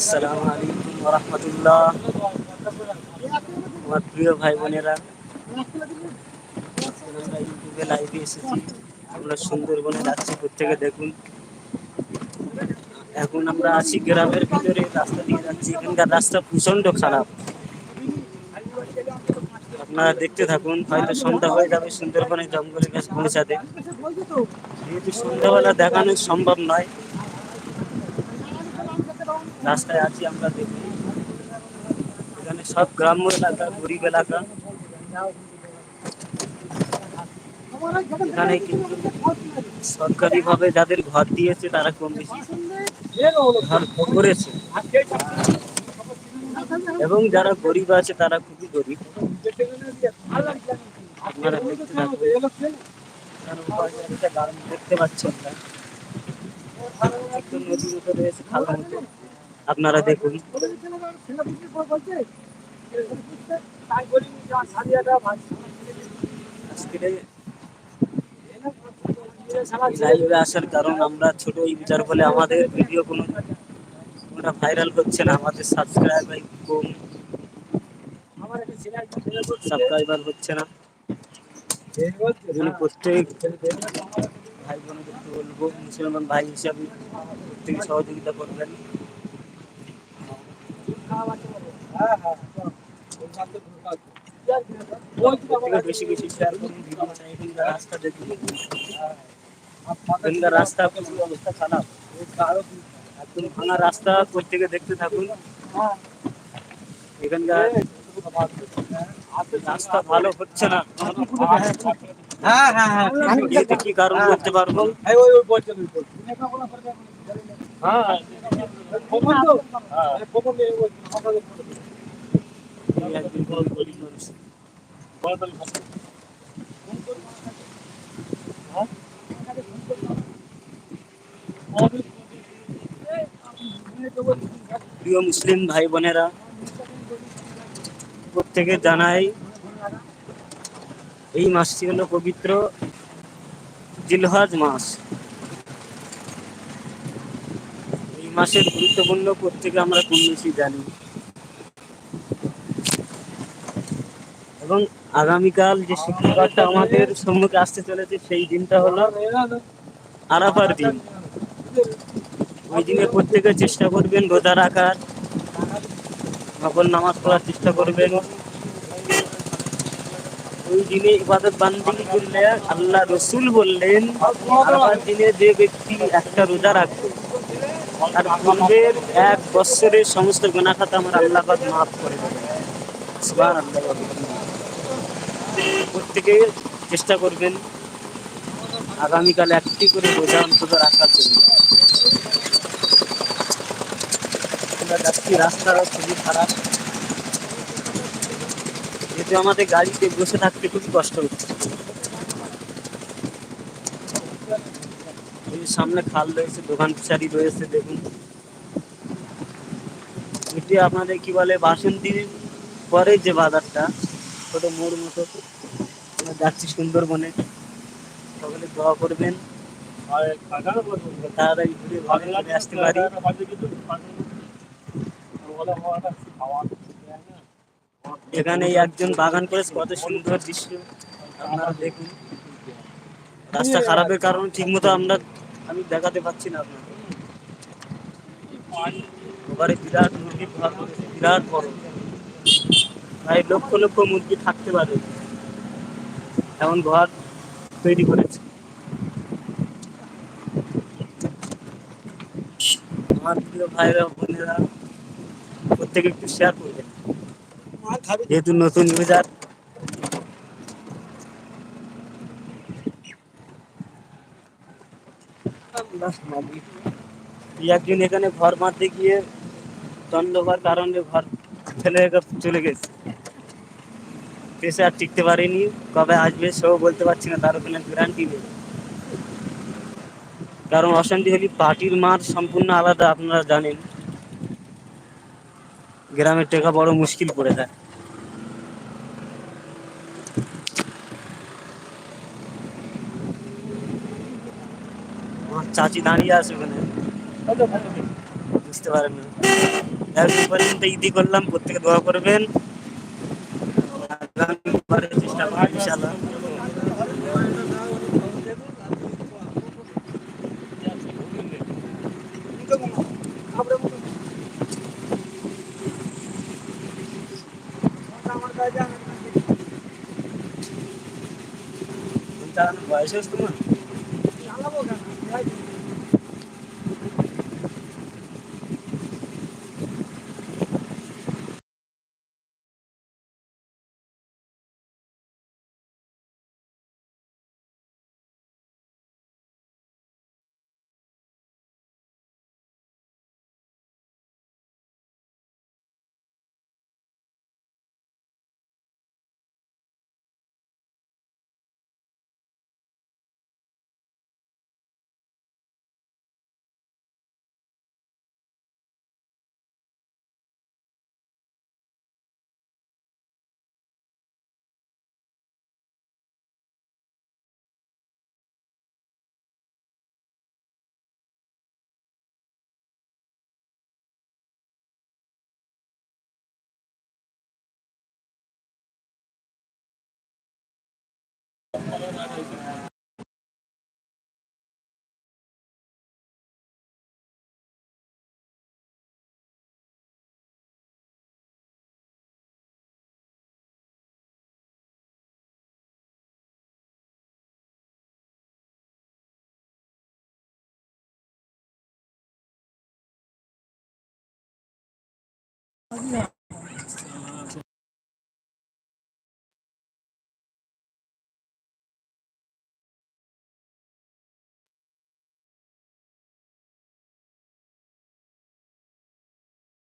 আসসালামু আলাইকুম রহমতুল্লাহ আমার প্রিয় ভাই বোনেরা, আমরা ইউটিউবে লাইভে এসেছি। আমরা সুন্দরবনে যাচ্ছি, প্রত্যেকে দেখুন। এখন আমরা আছি গ্রামের ভিতরে, রাস্তা দিয়ে যাচ্ছি। এখানকার রাস্তা প্রচণ্ড খারাপ। আপনারা দেখতে থাকুন, হয়তো সন্ধ্যা হয়ে যাবে সুন্দরবনে জঙ্গলের কাছে পৌঁছাতে। যেহেতু সন্ধ্যাবেলা দেখানো সম্ভব নয় রাস্তায় আছি আমরা দেখি। এখানে সব গ্রাম্য এলাকা, গরিব এলাকা। এখানে কিন্তু সরকারি ভাবে যাদের ঘর দিয়েছে, তারা কম বেশি ঘর করেছে। এবং যারা গরিব আছে, তারা খুবই গরিব। আপনারা দেখতে দেখতে পাচ্ছেন না। নদীর উপরে রয়েছে মতো। আপনারা দেখুন। লাইভে আসার কারণ আমরা ছোট ইউজার বলে আমাদের ভিডিও কোনো কোনটা ভাইরাল হচ্ছে না। আমাদের সাবস্ক্রাইবার কম, সাবস্ক্রাইবার হচ্ছে না। প্রত্যেক ভাই বোনদেরকে বলব, মুসলমান ভাই হিসাবে প্রত্যেকে সহযোগিতা করবেন। বেশি বেশি শেয়ার করুন ভিডিওটা এখানকার রাস্তা দেখুন। রাস্তা অবস্থা খারাপ একদম ভাঙা রাস্তা প্রত্যেকে দেখতে থাকুন। এখানকার রাস্তা ভালো হচ্ছে না। হ্যাঁ হ্যাঁ হ্যাঁ। কি কারণ বলতে পারব? প্রিয় মুসলিম ভাই বোনেরা প্রত্যেকে জানাই এই মাসটি হলো পবিত্র জিলহাজ মাস এই মাসের গুরুত্বপূর্ণ প্রত্যেকে আমরা কম বেশি জানি এবং আগামীকাল যে শুক্রবারটা আমাদের সম্মুখে আসতে চলেছে, সেই দিনটা হলো আরাফার দিন। ওই দিনে প্রত্যেকে চেষ্টা করবেন রোজা রাখার নকল নামাজ পড়ার চেষ্টা করবেন। ওই দিনে ইবাদত বান্দিগি করলে আল্লাহ রসুল বললেন, আরাফার দিনে যে ব্যক্তি একটা রোজা রাখবে তার পূর্বের এক বৎসরের সমস্ত গুণাখাতা আমার আল্লাহ পাক মাফ করে দেবেন। প্রত্যেকে চেষ্টা করবেন আগামীকাল একটি করে বোঝা অন্তত রাখার জন্য। যাচ্ছি রাস্তারও খুবই খারাপ। যেহেতু আমাদের গাড়িতে বসে থাকতে খুবই কষ্ট হচ্ছে এই যে সামনে খাল রয়েছে দোকান ফিসারি রয়েছে দেখুন। এটি আপনাদের কি বলে বাসন্তীর পরে যে বাজারটা ছোট মোড় মতো যাচ্ছি সুন্দরবনে। সকলে দোয়া করবেন। তাড়াতাড়ি ঘুরে ঘরে আসতে পারি। এখানে একজন বাগান করেছে কত সুন্দর দৃশ্য। আপনারা দেখুন। রাস্তা খারাপের কারণে ঠিক মতো আমরা আমি দেখাতে পাচ্ছি না আপনাকে। বিরাট মুরগি বিরাট বড়। প্রায় লক্ষ লক্ষ মুরগি থাকতে পারে। এমন ঘর তৈরি করেছে। আমার প্রিয় ভাইরা, বোনেরা, প্রত্যেকে একটু শেয়ার করবেন। যেহেতু নতুন ইউজার একজন এখানে ঘর মারতে গিয়ে দণ্ড কারণে ঘর ফেলে চলে গেছে। দেশে আর টিকতে পারেনি, কবে আসবে সেও বলতে পারছি না, তার ওখানে গ্যারান্টি নেই। কারণ অশান্তি হলে পার্টির মার সম্পূর্ণ আলাদা, আপনারা জানেন। গ্রামের টেকা বড় মুশকিল পড়ে যায় আমার চাচি দাঁড়িয়ে আছে ওখানে। বুঝতে পারেন না পর্যন্ত ইতি করলাম। প্রত্যেকে দোয়া করবেন। চেষ্টা করব ইনশাআল্লাহ। চালানোর বয়স হয়েছে তোমার? ね。